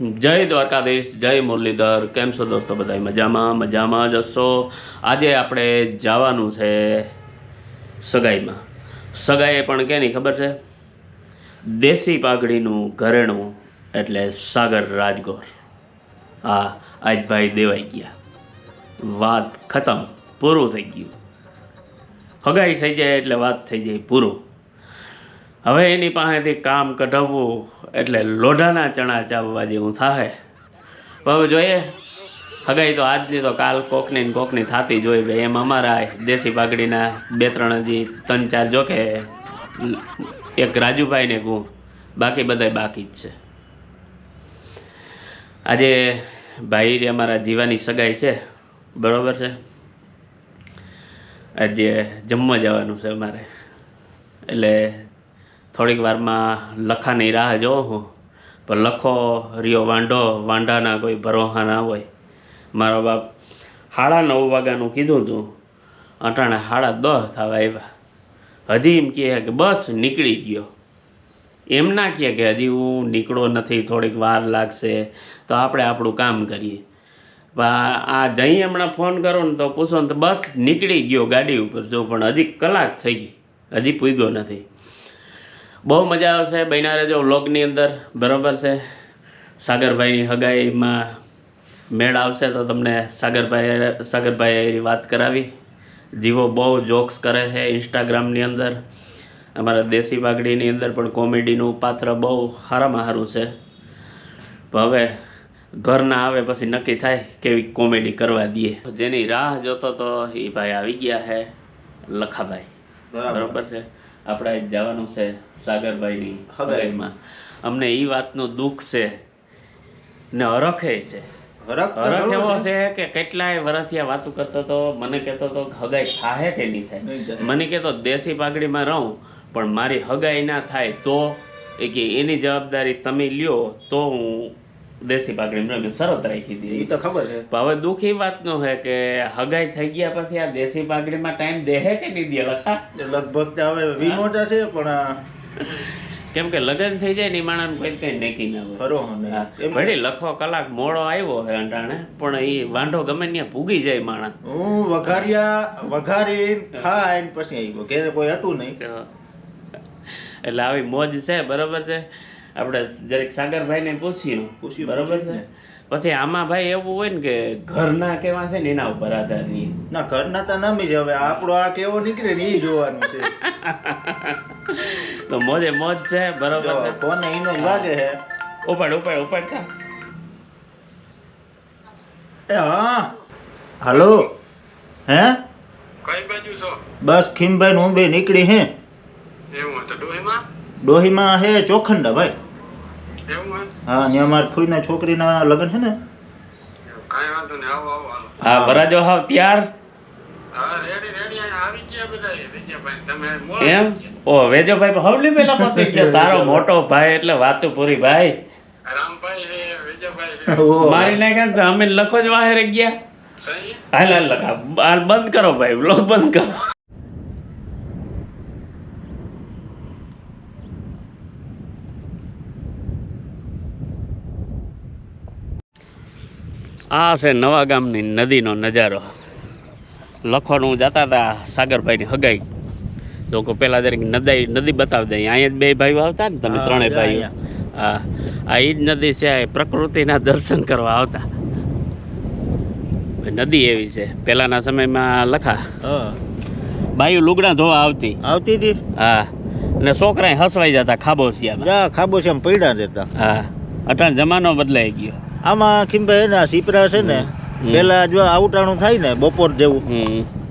જય દ્વારકાધીશ, જય મુરલીધર, કેમ છો દોસ્તો બધા મજામાં મજામાં જ હશો? આજે આપણે જવાનું છે સગાઈમાં. સગાઈ પણ કેની ખબર છે? દેશી પાઘડીનું ઘરેણું એટલે સાગર રાજગોર. હા, આજ ભાઈ દેવાઈ ગયા. વાત ખતમ, પૂરું થઈ ગયું. હગાઈ થઈ જાય એટલે વાત થઈ જાય પૂરું. હવે એની પાસેથી કામ કઢાવવું એટલે લોઢાના ચણા ચાવવા જેવું થાય હવે જોઈએ. હગાઈ તો આજની તો કાલ કોકની ને કોકની થતી જોઈ ભાઈ એમ અમારા દેશી પાઘડીના બે ત્રણ હજી ત્રણ ચાર જોકે એક રાજુભાઈને હું બાકી બધાય બાકી જ છે. આજે ભાઈ અમારા જીવાની સગાઈ છે, બરોબર છે? આજે જમવા જવાનું છે અમારે. એટલે થોડીક વારમાં લખાની રાહ જોઉં હું. પણ લખો રિયો વાંઢો, વાંઢાના કોઈ ભરોહા ના હોય. મારો બાપ સાડા નવ વાગ્યાનું કીધું હતું અટાણે સાડા દસ થવા આવ્યા. હજી એમ કહે કે બસ નીકળી ગયો. એમ ના કહે કે હજી હું નીકળો નથી, થોડીક વાર લાગશે તો આપણે આપણું કામ કરીએ. આ જઈ હમણાં ફોન કરો ને તો પૂછો ને તો બસ નીકળી ગયો ગાડી ઉપર જો, પણ હજી કલાક થઈ ગઈ. હજી પૂગ્યો નથી. બહુ મજા આવશે બન્યા રહેજો વ્લોગની અંદર. બરાબર છે? સાગરભાઈની હગાઈમાં મેળ આવશે તો તમને સાગરભાઈ સાગરભાઈ વાત કરાવી. જીવો બહુ જોક્સ કરે છે ઇન્સ્ટાગ્રામની અંદર. અમારા દેશી બાગડીની અંદર પણ કોમેડીનું પાત્ર બહુ સારામાં સારું છે. હવે ઘર ના આવે પછી નક્કી થાય કેવી કોમેડી કરવા દઈએ. જેની રાહ જોતો તો એ ભાઈ આવી ગયા છે લખાભાઈ. બરાબર છે? આપણે જવાનું છે સાગરભાઈની હગાઈમાં. અમને એ વાતનું દુઃખ છે ને હરખે છે. હરખ તો હરખ ઘણો એવો છે. છે કે કેટલાય વર્ષથી આ વાતું કરતો તો મને કહેતો તો હગાઈ થાહે કે નહીં થાય? મને કહેતો દેશી પાઘડીમાં રહું પણ મારી હગાઈ ના થાય તો કે એની જવાબદારી તમે લ્યો તો હું દેશી પાઘડીમાં રહું. શરત રાખી દીધી. તો ખબર છે. હવે દુઃખ એ વાતનો છે કે હગાઈ થઈ ગયા પછી આ દેશી પાઘડીમાં ટાઈમ દેહે કે નહીં દે લખા લગભગ હવે વીમો છે પણ કેમ કે લગ્ન થઈ જાય ને માણસ કોઈ કઈ નક્કી ના હોય. વળી લખો કલાક મોડો આવ્યો હે અંટાણે પણ એ વાંઢો ગમે ત્યાં ભૂગી જાય માણસ. હું વઘારિયા વઘારી ખાઈને પછી આવ્યો. ઘેર કોઈ હતું નહીં. એટલે આવી મોજ છે બરોબર છે? આપણે જરીક સાગરભાઈને પૂછ્યું. પૂછ્યું, બરોબર છે? પછી આમાં ભાઈ એવું હોય ને કે ઘરના કેવા છે ને એના ઉપર આધાર નહીં ના ઘરના તો નમી જ હવે. આપણો આ કેવો નીકળે ને એ જોવાનું છે. તો મોજે મોજ છે બરોબર છે. કોને એનો લાગે છે ઉપાડ ઉપાડ ઉપાડ થા. એ હા. હાલો. હે? કઈ બાજુ છો? બસ ખીમભાઈ નું હું બે નીકળી હે. એવું તો ડોહીમાં? ડોહીમાં હે ચોખંડા ભાઈ. હા ને અમારી ફૂઈના છોકરીના લગ્ન છે ને? કાંઈ વાંધો નહીં આવો આવો હાલો. હા ભરાજો હાવ ત્યાર. હા રેડી રેડી અહીંયા આવી ગયા બધા વિજયભાઈ. તમે મોડા એમ? ઓ વેજો ભાઈ હવલી પેલા પતી ગયો. તારો મોટો ભાઈ એટલે વાતું પૂરી ભાઈ. મારી નાખ્યા ને અમે લખો જ વાહે ગયા. હાલ હાલ લખા. હાલ બંધ કરો ભાઈ બ્લોક બંધ કરો. આ છે નવા ગામની નદીનો નજારો. લખવાનું જતા હતા સાગરભાઈની હગાઈ. તો કે પહેલાં દરેક નદી નદી બતાવી દઈએ અહીંયા જ બે ભાઈઓ આવતા ને તમે ત્રણેય ભાઈઓ. હા આ એ જ નદી છે પ્રકૃતિના દર્શન કરવા આવતા. નદી એવી છે. પહેલાના સમયમાં લખા. બાયું લુગડા ધોવા આવતી. આવતી હતી હા. અને છોકરા હસવાઈ જતા ખાબોશિયામાં. જા ખાબોશિયામાં પડ્યા જતા હા. અટાણ જમાનો બદલાઈ ગયો. આમાં ખીમભાઈ એના સીપરા છે ને પેલા જો આવટાણું થાય ને બપોર જેવું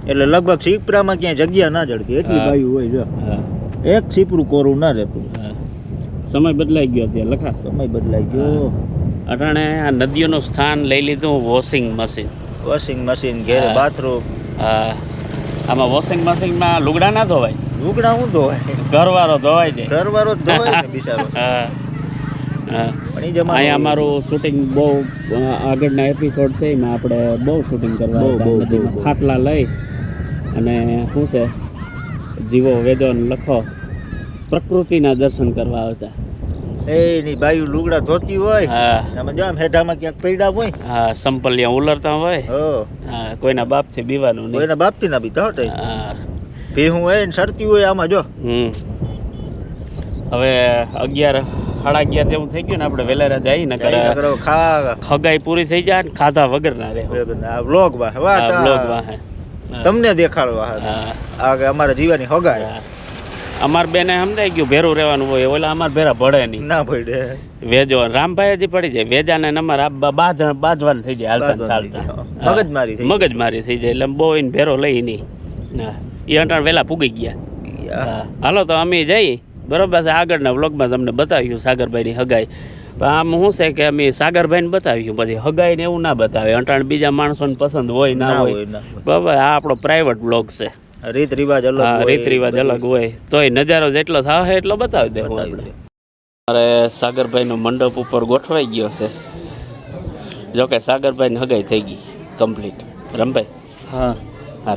એટલે લગભગ સીપરામાં ક્યાંય જગ્યા ના જડતી એટલી. બાયું હોય જો. એક સીપરું કોરું ના રહેતું. સમય બદલાઈ ગયો ત્યાં લખા. સમય બદલાઈ ગયો. અટાણે આ નદીઓનું સ્થાન લઈ લીધું વોશિંગ મશીન. વોશિંગ મશીન ઘેર બાથરૂમ. હા. આમાં વોશિંગ મશીનમાં લુગડા ના ધોવાય? લુગડા હું ધોવાય? ઘરવાળો ધોવાય જાય ઘરવાળો ધોવાય બિચારો. હા. અહીંયા અમારું શૂટિંગ બહુ આગળના એપિસોડ છે એમાં આપણે બહુ શૂટિંગ કરવા ખાટલા લઈ અને શું છે? જીવો વેદો ને લખો. પ્રકૃતિના દર્શન કરવા આવતા. એની બાયુ લુગડા ધોતી હોય હા. આમાં જો આમ હેઠામાં ક્યાંક પૈડા હોય. હા સંપલિયા ઉલરતા હોય. હો. હા કોઈના બાપથી બીવાનું નહીં. કોઈના બાપથી ના બીતા હોતા હા. ભીહું હોય ને સરતી હોય આમાં જો. હમ. હવે અગિયાર સાડા અગિયાર જેવું થઈ ગયું ને આપણે વેલેરા આવી ને ખગાઈ પૂરી થઈ જાય ને ખાધા વગર ના રે આ બ્લોગ તમને દેખાડવા હા. આ કે અમારા જીવાની હગાય અમાર બેને સમજાઈ ગયું ભેરું રહેવાનું હોય ઓલા અમાર ભેરા ભળે નહીં. ના ભળે. વેજો રામભાઈ હજી પડી જાય. વેજા ને અમાર આ બાજ બાજવાનું થઈ જાય હાલતા ચાલતા. જાય. મગજમારી થઈ જાય. મગજમારી થઈ જાય એટલે બહુ ને ભેરો લઈ નહીં. એ અંટાણ વેલા પૂગી ગયા. હાલો તો અમે જઈ. બરોબર છે આગળના વ્લોગમાં તમને બતાવ્યું સાગરભાઈની હગાઈ. પણ આમ શું છે કે અમે સાગરભાઈને બતાવ્યું પછી હગાઈને એવું ના બતાવે. અટાણ બીજા માણસોને પસંદ હોય ના હોય. બરાબર આ આપણો પ્રાઇવેટ વ્લોગ છે. રીત રિવાજ અલગ હા રીત રિવાજ અલગ હોય. તોય નજારો જેટલો થાય એટલો બતાવી દે. મારે સાગરભાઈનો મંડપ ઉપર ગોઠવાઈ ગયો છે. જોકે સાગરભાઈની હગાઈ થઈ ગઈ કમ્પ્લીટ રમભાઈ? હા.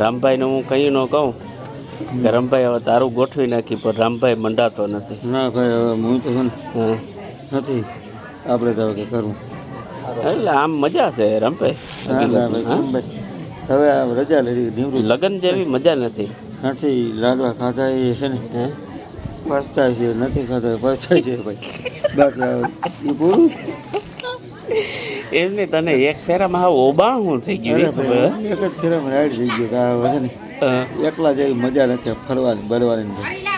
રામભાઈને હું કહી ન કહું. કે રમભાઈ હવે તારું ગોઠવી નાખી પણ રામભાઈ મંડાતો નથી. ના ભાઈ હવે હું તો નથી. આપણે તો કે કરવું. એટલે આમ મજા છે રામભાઈ. હવે આ રજા લીધી નિવૃત્ત. લગ્ન જેવી મજા નથી. નથી લાડવા ખાધા એ છે ને? પસ્તાય છે નથી ખાધા પસ્તાય છે ભાઈ. બાકી એ પૂરું? એમ નહીં તને એક ફેરામાં હાવ ઓબા હું થઈ ગયું એક જ ફેરામાં રાઈડ થઈ ગયો આ હવે છે ને. હા. એકલા જેવી મજા નથી ફરવાની બરવાની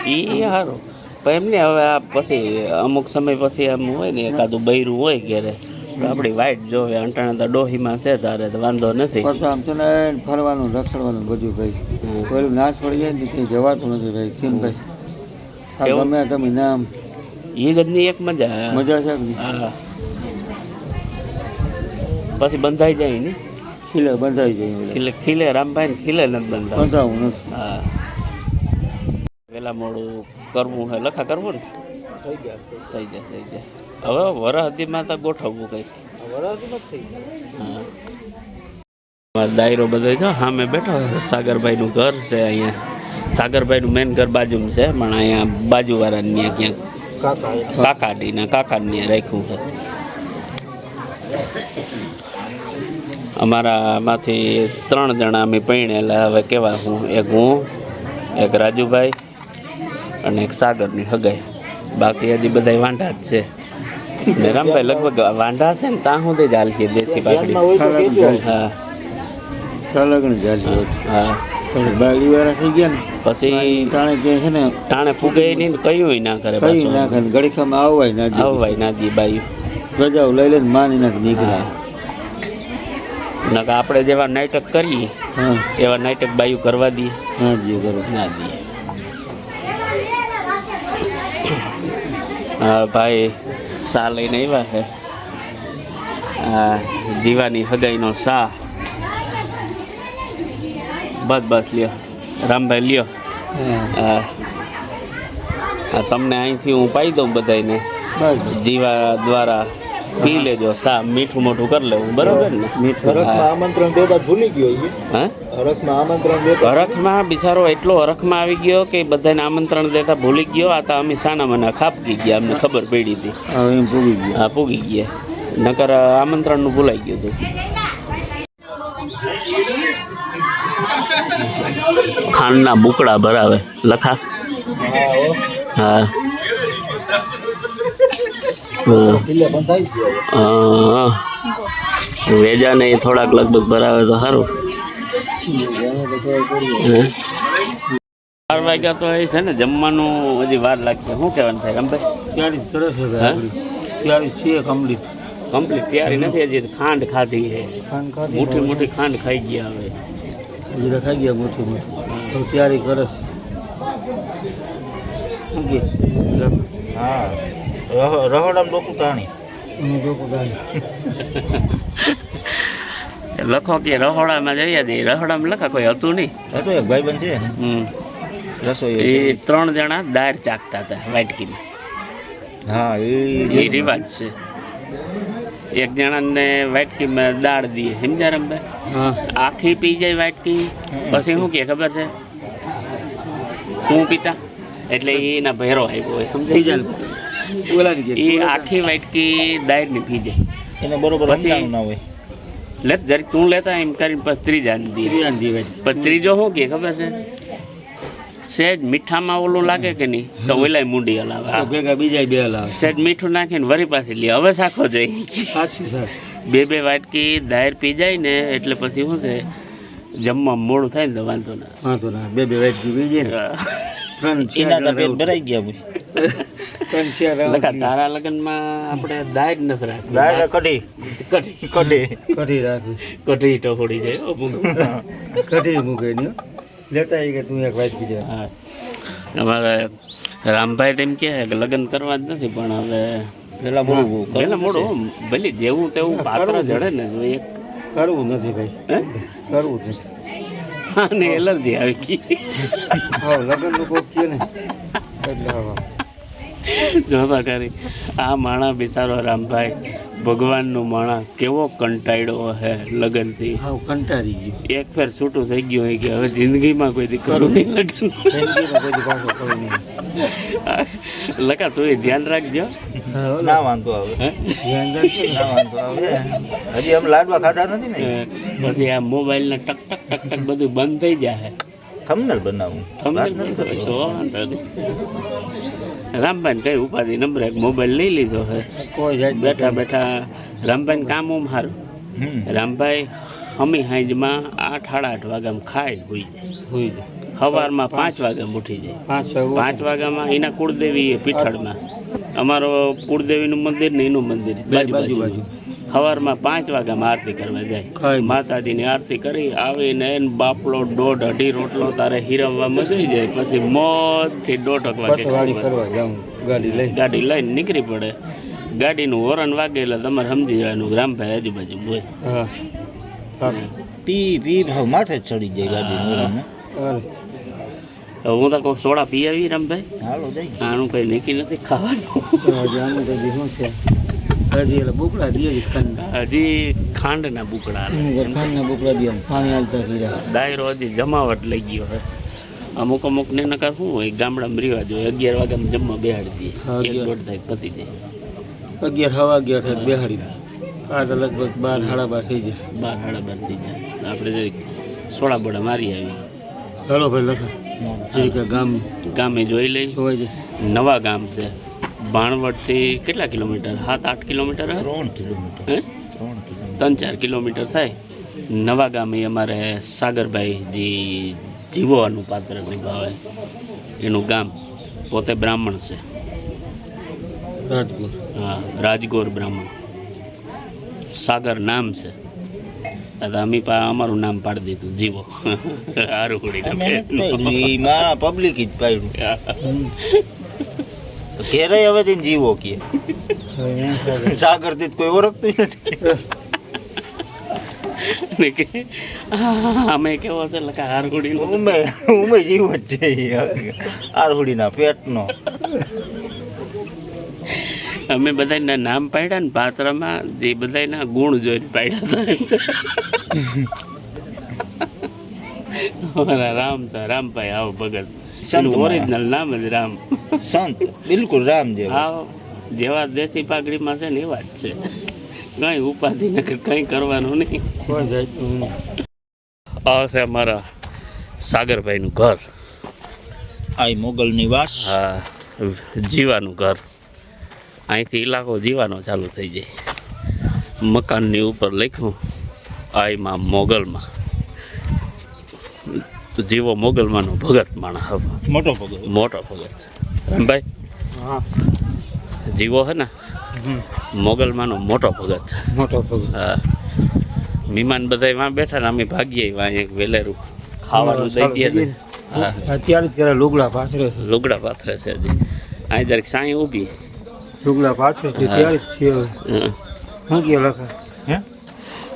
એ સારું પણ એમને હવે આ પછી અમુક સમય પછી આમ હોય ને એકાદું બૈરું હોય ઘેરે આપણી વાઈટ જોવે અંટાણા તો ડોહીમાં છે તારે તો વાંધો નથી. આમ છે ને ફરવાનું રખડવાનું બધું ભાઈ. પેલું નાશ પડી જાય ને કંઈ જવાતું નથી ભાઈ કેમ ભાઈ? ગમે તમે નામ એ ગજની એક મજા. મજા છે હા. પછી બંધાઈ જાય ને. ખીલે બંધાઈ જાય. ખીલે ખીલે રામભાઈ ને ખીલે નથી બંધાવ. બંધાવું નથી. હા. પેલા મોડું કરવું હે લખા કરવું ને? થઈ ગયા. થઈ જાય થઈ જાય હવે વરહદીમાં તો ગોઠવવું કંઈક. હા. દાયરો બધો જો સામે બેઠો છે. સાગરભાઈનું ઘર છે અહીંયા. સાગરભાઈનું મેન ઘર બાજુમાં છે પણ અહીંયા બાજુવાળાની ક્યાંક કાકા. કાકાડીના કાકાને રાખ્યું છે. અમારામાંથી ત્રણ જણા અમે પૈણેલા. હવે કેવા હું? એક હું એક રાજુભાઈ અને એક સાગરની હગાઈ. બાકી હજી બધા વાંઢા જ છે. રામભાઈ લગભગ વાંઢા છે ને ત્યાં સુધી જ હાલશે દેશી પાકડી હા. હા. પણ થઈ ગયા ને. પછી તાણે કે છે ને ટાણે ફૂગે નહીં ને કયું ના કરે કયું ના કરે ગળીખામાં આવવાય ના આવવાય ના દી બાયું રજાઓ લઈ લઈને માની નાખી નીકળે હા નકર આપણે જેવા નાટક કરીએ એવા નાટક બાયું કરવા દઈએ. હા જી કરું ના દઈએ. હા ભાઈ સા લઈને આવ્યા છે. આ જીવાની હગાઈનો સા. બસ બસ લ્યો. રામભાઈ લ્યો. તમને અહીંથી હું પાઈ દઉં બધાને બસ. જીવા દ્વારા પી લેજો. સા મીઠું મોઠું કરી લેવું. બરોબર ને? મીઠું. આમંત્રણ દેતા ભૂલી ગયો હે? હરખમાં આમંત્રણ દેતા હરખમાં બિચારો એટલો હરખમાં આવી ગયો કે બધાને આમંત્રણ દેતા ભૂલી ગયો. આ તો અમે સાના મને ખાપકી ગયા અમને ખબર પડી હતી. પૂગી ગયો. હા પૂગી ગયા. નકર આમંત્રણનું ભૂલાઈ ગયું હતું. ખાંડના બુકડા ભરાવે. લખા. હા. હા હા. વેજાને એ થોડાક લગભગ ભરાવે તો સારું? બાર વાગ્યા તો એ છે ને જમવાનું હજી વાર લાગશે. શું કહેવાનું થાય રમભાઈ? ત્યારે કરે છે? ત્યારે છે કમ્પ્લીટ કમ્પ્લીટ તૈયારી નથી હજી ખાંડ ખાધી છે. મોટી મોટી ખાંડ ખાઈ ગયા હવે. હજી ખાઈ ગયા મોટી મોટી. તો તૈયારી કરે છે. હા. રહોડામ ડોકું તાણી. લખો કે રહોડામાં જઈએ દે રહોડામાં લખા કોઈ હતું નહીં. હતું એક ભાઈબંધ છે હમ. રસોઈ એ ત્રણ જણા દાળ ચાકતા હતા વાટકીમાં. હા એ રિવાજ છે. એક જણાને વાટકીમાં દાળ દઈએ સમજ્યા રમભાઈ આખી પી જાય વાટકી. પછી શું કે ખબર છે? હું પીતા? એટલે એના ભેરો આવ્યો હોય સમજાઈ જાય એ આખી વાટકી દાયરની ની જાય. એને બરોબર સમજાણું ના હોય. લે જરી તું લેતા એમ કરીને પછી ત્રીજા દી. દે ત્રીજો શું કે ખબર છે? સહેજ મીઠામાં ઓલું લાગે કે નહીં? તો ઓલાય મૂંડી હલાવે. ભેગા બીજા બે હલાવે. સહેજ મીઠું નાખીને વરી પાછી લે. હવે સાખો જઈ સાચું સર બે બે વાટકી દાયર પી જાય ને એટલે પછી શું છે? જમવા મોડું થાય ને તો વાંધો ના વાંધો ના બે બે વાટકી પી ને. ત્રણ એના તો પેટ ભરાઈ ગયા લખા તારા લગ્નમાં આપણે દાયર નથી રાખવી. દાય કઢી. કઢી. કઢી. કઢી રાખી કઢી ટકોડી જાય. કઢી મૂકે લેતા આવી કે તું એક વાત કીધું. હા. અમારે રામભાઈ તેમ કહે કે લગ્ન કરવા જ નથી પણ હવે પેલા મોડું પેલા મોડું ભલે જેવું તેવું પાત્ર જડે ને એક કરવું નથી ભાઈ? કરવું છે. અને એલર્જી આવી ગઈ. હા લગ્ન લોકો છે ને. એટલે જોતા કરી આ માણા બિચારો રામભાઈ ભગવાનનું માણા કેવો કંટાળ્યો હે લગનથી. હા કંટાળી ગયો. એક ફેર છૂટું થઈ ગયું હોય કે હવે જિંદગીમાં કોઈ દી કરું નહીં લગન. જિંદગીમાં કોઈ દી પાછો નહીં. લખા તું એ ધ્યાન રાખજો. ના વાંધો આવે. ને. વાંધો આવે. હજી આમ લાડવા ખાધા નથી ને? પછી આ મોબાઈલના ટક ટક ટક ટક બધું બંધ થઈ જાય. થંબનેલ બનાવું. રામભાઈ કઈ ઉપાધિ નંબર એક મોબાઈલ લઈ લીધો છે કોઈ બેઠા બેઠા રામભાઈ કામ ઉમ સારું રામભાઈ હમી હાંજમાં આઠ સાડા આઠ વાગ્યામાં ખાઈ હોઈ જાય. હોઈ જાય. સવારમાં પાંચ વાગ્યામાં ઉઠી જાય. પાંચ પાંચ વાગ્યામાં એના કુળદેવી એ પીઠળમાં. અમારો કુળદેવીનું મંદિર ને એનું મંદિર બાજુ બાજુ. સવારમાં પાંચ વાગ્યામાં આરતી કરવા જાય. માતાજીની આરતી કરી આવીને એને બાપલો દોઢ અઢી રોટલો તારે હીરવવા જોઈ જાય. પછી મોજથી દોઢ વાગે ગાડી લઈ. ગાડી લઈને નીકળી પડે. ગાડીનું હોરન વાગે એટલે તમારે સમજી જવાનું ગ્રામભાઈ રામભાઈ આજુબાજુ બોય પી પી ભાવ માથે ચડી જાય ગાડી હું. તો કહું સોડા પી આવી રામભાઈ? હાલો જઈ. આનું કંઈ નીકળી નથી ખાવાનું. હજી એટલે બુકડા દે ખાંડ. હજી ખાંડના બુકડા. ખાંડના બુકડા દે પાણી હાલતા દાયરો હજી જમાવટ લઈ ગયો હવે અમુક અમુક ને નકાર શું હોય ગામડામાં રિવાજ હોય અગિયાર વાગ્યામાં જમવા બેહાડી દે. એક. દોઢ થાય પતી જાય. અગિયાર હવા અગિયાર થાય બેહાડી દે. આ તો લગભગ બાર સાડા બાર થઈ જાય. બાર સાડા બાર થઈ જાય. આપણે સોડા બોડા મારી આવી. હેલો ભાઈ લખા. ગામ ગામે જોઈ લઈ. નવા ગામ છે. ભાણવડથી કેટલા કિલોમીટર? સાત આઠ કિલોમીટર હે? ત્રણ કિલોમીટર. ત્રણ ચાર કિલોમીટર થાય. નવા ગામે અમારે સાગરભાઈ જે જીવવાનું પાત્ર નિભાવે એનું ગામ પોતે બ્રાહ્મણ છે. રાજગોર. હા રાજગોર બ્રાહ્મણ. સાગર નામ છે. અમે તો અમી પા અમારું નામ પાડી દીધું જીવો. પાડ્યું, પબ્લિક જ પાડ્યું. ઘેરે હવે થી જીવો કે. સાગરથી કોઈ ઓળખતું નથી. અમે કેવો છે? લખા હારગુડી ઉમે ઉમે જીવો જ છે ઈ. પેટનો. અમે બધાના નામ પાડ્યા ને પાત્રમાં જે બધાના ગુણ જોઈને પાડ્યા હતા. રામ તો રામભાઈ આવો ભગત. સંત ઓરિજિનલ નામ જ રામ. સંત બિલકુલ રામ જેવા. જેવા દેશી પાઘડીમાં છે ને એવા જ છે. કઈ ઉપાધિ નથી કઈ કરવાનું નહીં. આ છે અમારા સાગરભાઈનું ઘર. આ મોગલ નિવાસ. હા જીવાનું ઘર. અહીંથી ઇલાકો જીવાનો ચાલુ થઈ જાય. મકાનની ઉપર લખ્યું આઈમાં મોગલમાં. જીવો મોગલમાંનો ભગત માણસ હવે. મોટો ભગત. મોટો ભગત રામભાઈ? હા. જીવો હે ને. મોગલમાંનો મોટો ભગત. મોટો ભગત. હા. મહેમાન બધા વાં બેઠા ને અમે ભાગીએ વાં એક વેલેરું ખાવાનું દઈ દઈએ ને. હા. અત્યારે જ ત્યારે લુગડા પાથરે લુગડા પાથરે છે હજી. અહીં જરાક સાંઈ ઊભી. લુગડા પાથરે છે ત્યારે જ છે. હં. શું કે લખા? હે?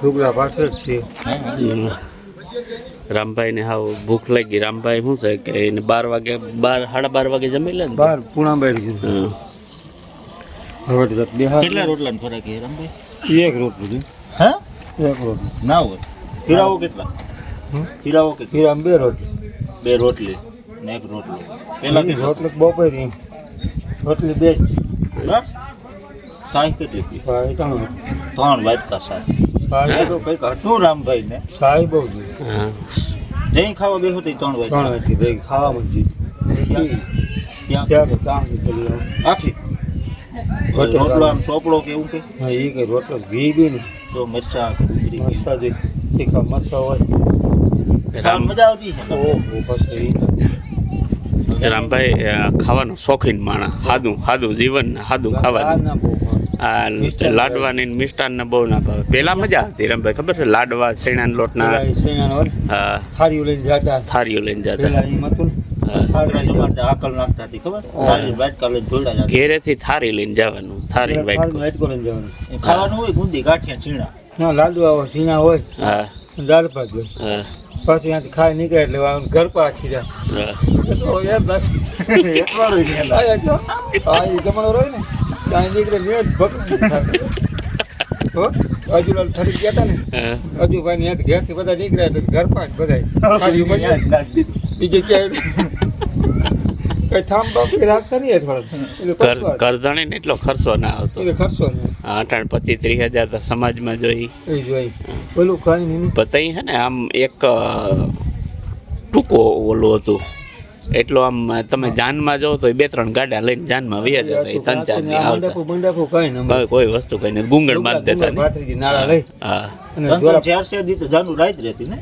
લુગડા પાથરે જ છે. રામભાઈને હાવ ભૂખ લાગી. રામભાઈ શું છે કે એને બાર વાગે બાર સાડા બાર વાગે જમી લે ને બાર પૂણા બારી હં. કેટલા રોટલાનો ફરક છે રમભાઈ? એક રોટલું હા? એક રોટલું. ના હોય. હીરાઓ કેટલા? હીરાઓ કેટલા? હીરામાં બે રોટલી. બે રોટલી ને એક રોટલો. પેલા રોટલી બપોરી? રોટલી બે. બસ? સાઈ કેટલી? ત્રણ. વાટકા સાઈ સાહેબ તો કંઈક હતું રામભાઈ ને સાહેબ બહુ હા. ખાવા બેસો તો ત્રણ વાટકા ત્રણ વાટકી દહીં ત્યાં કામ કરી આખી? રોટલો આમ ચોપડો કે એવું કે હા એ કઈ રોટલો ઘી બી ને તો મરચા મરસા જે તીખા મરસા હોય. રામ મજા આવતી છે? ઓહો પછી રામભાઈ ખાવાનો શોખીન માણસ. સાદું સાદું જીવન ને સાદું ખાવાનું ના ની મિષ્ટાન લાડવાની ને બહુ ના ભાવે. પેલા મજા હતી રમભાઈ ખબર છે? લાડવા સેણા લોટ ના થાળીઓ લઈને જતા. થારીઓ લઈને જતા. થારી લઈને જવાનું. થારી ખાવાનું હોય ગુંદી ગાંઠિયા છીણા ના લાડુ આવો સીણા હોય હા. દાળ ભાત હોય. પછી ત્યાંથી ખાઈ નીકળે એટલે ઘર પાછી જાય. નીકળે મેં ભટકી હજુ ફરી ગયા હતા ને. હજુ ભાઈ ને બધા નીકળ્યા એટલે ઘર પાંચ બધા બીજે ક્યાંય કઈ થામ બાપ રાખતા નહીં અઠવાડિયે એટલે. કરધણી ખર્ચો ના આવતો. એટલે ખર્ચો ને. અઠાણ પચીસ ત્રીસ હજાર તો સમાજમાં જોઈ. જોઈ પેલું ખાઈ નહીં. હે ને આમ એક ટૂંકો ઓલું હતું. એટલો આમ તમે જાનમાં જાઓ તો બે ત્રણ ગાડા લઈને જાનમાં વહી જતા એ ત્રણ ચાર દી આવતા કઈ ન હવે કોઈ વસ્તુ કઈ નહીં ગુંગળ માર દેતા નાળા લઈ. હા રહેતી ને?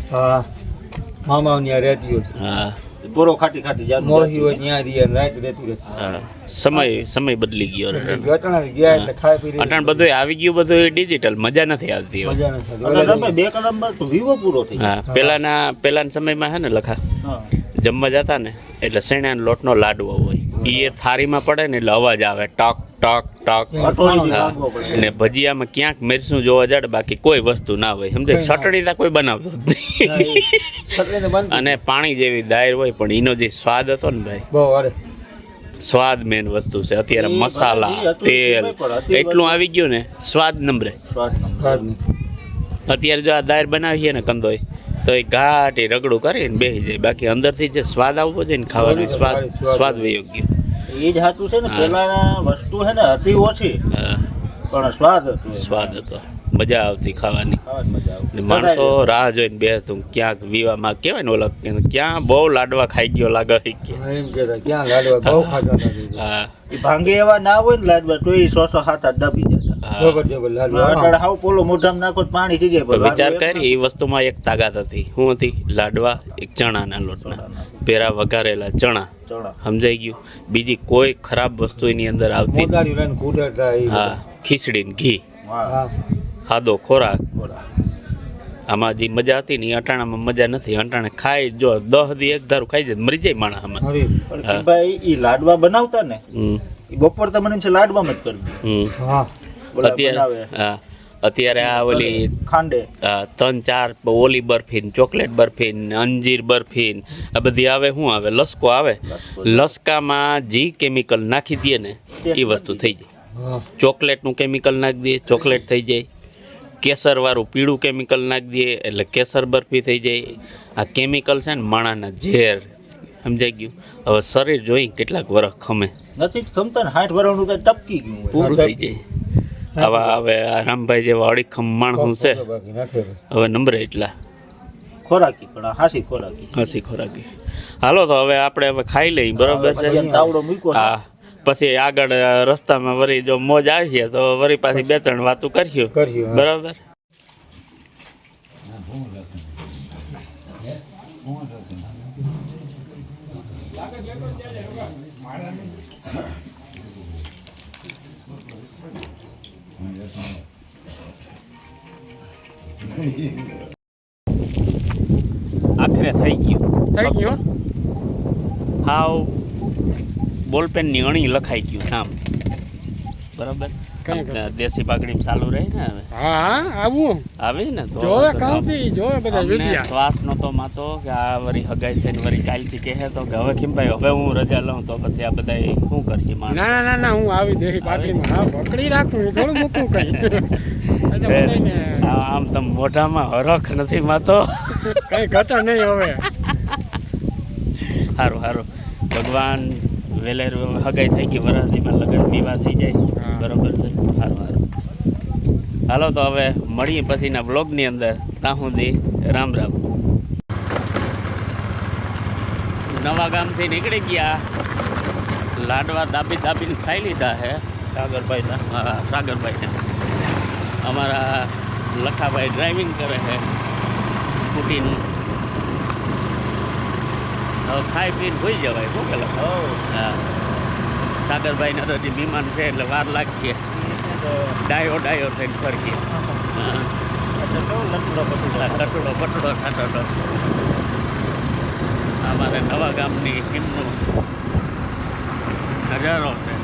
રહેતી હોય. હા. પોરો ખાટી ખાટી જાનું મોહી હોય. ત્યાં રહી રાત રહેતી રહેતી હા. સમય સમય બદલી ગયો રે. ગટણા ગયા. એટલે ખાઈ પી અટાણ બધું આવી ગયું બધું ડિજિટલ મજા નથી આવતી. મજા નથી અને આવતી. તમે બે કલમ તો વિવો પૂરો થઈ હા. પેલાના પેલાના સમયમાં હે ને લખા. હા. જમવા જતા ને એટલે શેણાનો લોટનો લાડવો હોય. એ થારીમાં પડે ને એટલે અવાજ આવે ટક ટક ટક. અને ભજીયામાં ક્યાંક મરચું જોવા જાડે બાકી કોઈ વસ્તુ ના હોય. સમજે? ના ચટણી તો કોઈ બનાવતું અને પાણી જેવી દાયર હોય પણ એનો જે સ્વાદ હતો ને ભાઈ સ્વાદ મેન વસ્તુ છે. અત્યારે મસાલા તેલ એટલું આવી ગયું ને સ્વાદ નંબરે સ્વાદ અત્યારે જો આ દાયર બનાવીએ ને કંદોય તો એ ઘાટ રગડું કરીને બેસી જાય. બાકી અંદરથી જે સ્વાદ આવવો જોઈએ ને ખાવાનો સ્વાદ સ્વાદ સ્વાદ વયો એ જ હાથું છે ને હા. પેલાના વસ્તુ છે ને હતી ઓછી. પણ સ્વાદ હતો સ્વાદ હતો. મજા આવતી ખાવાની. માણસો રાહ જોઈને બે હતું ક્યાંક વિવામાં કહેવાય ને ઓલા ક્યાં બહુ લાડવા ખાઈ ગયો લાગે. એમ કહેતા ક્યાં લાડવા બહુ ખાતા હા. ભાંગે એવા ના હોય ને લાડવા તો એ સો સો સાત દબી હા. જબર જબર લાડવા અટાણે હાવ પોલો મોઢામાં નાખો પાણી થઈ જાય પણ પણ વિચાર કરી એ વસ્તુમાં એક તાકાત હતી. શું હતી? લાડવા એક ચણાના લોટના. પેરા વઘારેલા ચણા. ચણા. સમજાઈ ગયું? બીજી કોઈ ખરાબ વસ્તુ એની અંદર આવતી હા ખીચડી ને ઘી. સાદો ખોરાક. ખોરાક. આમાં જે મજા હતી ને અટાણામાં મજા નથી. અટાણે ખાઈ જો દહ દી એક ધારું ખાઈ જાય મરી જાય માણસ આમાં. ભાઈ એ લાડવા બનાવતા ને બપોર તમને છે લાડવામાં જ કરી હા. અત્યારે હા અત્યારે આ ઓલી ખાંડે. આ ત્રણ ચાર ઓલી બરફી ચોકલેટ બરફી અંજીર બરફી આ બધી આવે શું આવે? લસકો આવે? લસકો. લસકામાં જે કેમિકલ નાખી દઈએ ને એ વસ્તુ થઈ જાય. ચોકલેટનું કેમિકલ નાખી દઈએ ચોકલેટ થઈ જાય. કેસરવાળું પીળું કેમિકલ નાખી દઈએ એટલે કેસર બરફી થઈ જાય. આ કેમિકલ છે ને માણાના ઝેર. સમજાઈ ગયું? હવે શરીર જોઈ કેટલાક વરખ ખમે. નથી ખમતા ને હાઠ વરણનું તો ટપકી ગયું પૂરું થઈ જાય. આવા હવે આ રામભાઈ જેવા અડીખમ હું છે. હવે. નંબર એટલા. ખોરાકી પણ હાસી ખોરાકી. હાસી ખોરાકી. હાલો તો હવે આપણે હવે ખાઈ લઈ બરોબર છે? તાવડો મૂક્યો હા. પછી આગળ રસ્તામાં વરી જો મોજ આવીએ તો વરી પાછી બે ત્રણ વાતું કરશું, બરાબર? આખરે થઈ ગયું. થઈ ગયું? હાવ બોલપેનની અણી લખાઈ ગયું નામ બરાબર? દેશી પાકડી ચાલુ રહે ને હવે. હા આવું આવે ને તો જોવે તો જોવે બધા વિડિયા. શ્વાસ નતો માતો કે આ વરી હગાઈ છે ને વરી કાલથી કહે તો કે હવે કેમ હવે હું રજા લઉં તો પછી આ બધા શું કરશે ના ના ના ના હું આવી દેહી પાટલીમાં હા પકડી રાખું થોડું મૂકું કઈ તો આમ તમ મોઢામાં હરખ નથી માતો. કઈ ઘટે નહીં હવે. સારું સારું ભગવાન વેલેર હગાઈ થઈ ગઈ વરાતીમાં લગ્ન વિવાહ થઈ જાય. બરોબર છે. સારું સારું હાલો તો હવે મળીએ પછીના બ્લોગની અંદર. ત્યાં સુધી રામ રામ. નવા ગામથી નીકળી ગયા. લાડવા દાબી દાબીને ખાઈ લીધા હે. સાગરભાઈના. હા સાગરભાઈને. અમારા લખાભાઈ ડ્રાઇવિંગ કરે છે. સ્કૂટીનું. હવે ખાઈ પીને ભૂઈ જવાય શું પેલા હા. સાગરભાઈને તો હજી વિમાન છે એટલે વાર લાગશે. ડાયો ડાયો થઈને ફરકીએ હા. કટડો પટડો ઠાટડો અમારે નવા ગામની ટીમનું નજારો છે.